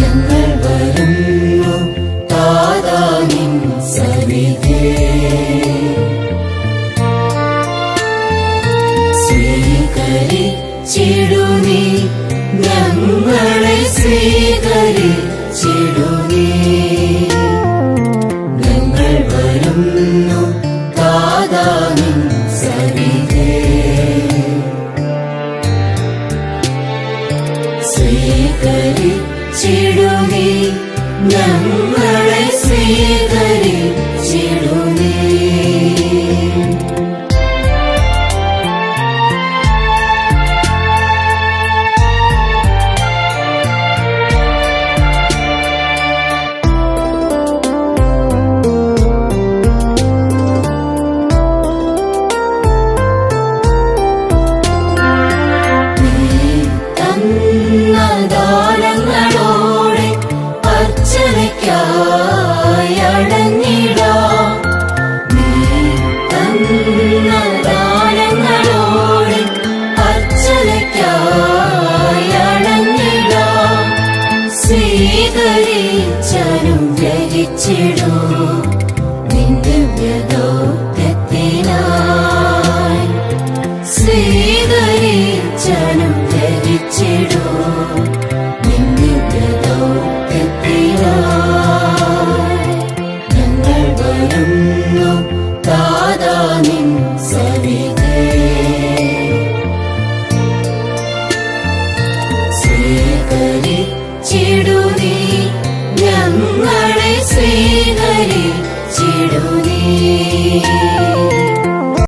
ഞങ്ങൾ വരുന്നു. താതാനിൻ സവിധേ സ്വീകരിച്ചിടുനി ഞങ്ങളെ സ്വീകരിച്ചിടുനി ഞങ്ങൾ വരുന്നു. താതാനിൻ സവിധേ സ്വീകരിച്ചു വച്ചിടുമേ വിളിച്ചിടൂ. നിന്റെ വ്യതോക്തത്തിനായി സ്വീകരിച്ചനും ധരിച്ചിടൂ. നിന്റെ വ്യതോക്തത്തിനായി ഞങ്ങൾ വരുന്നു താതാ നിൻ സവിതേ സ്വീകരിച്ചിടൂ നീ. വരെ ചെടുനേ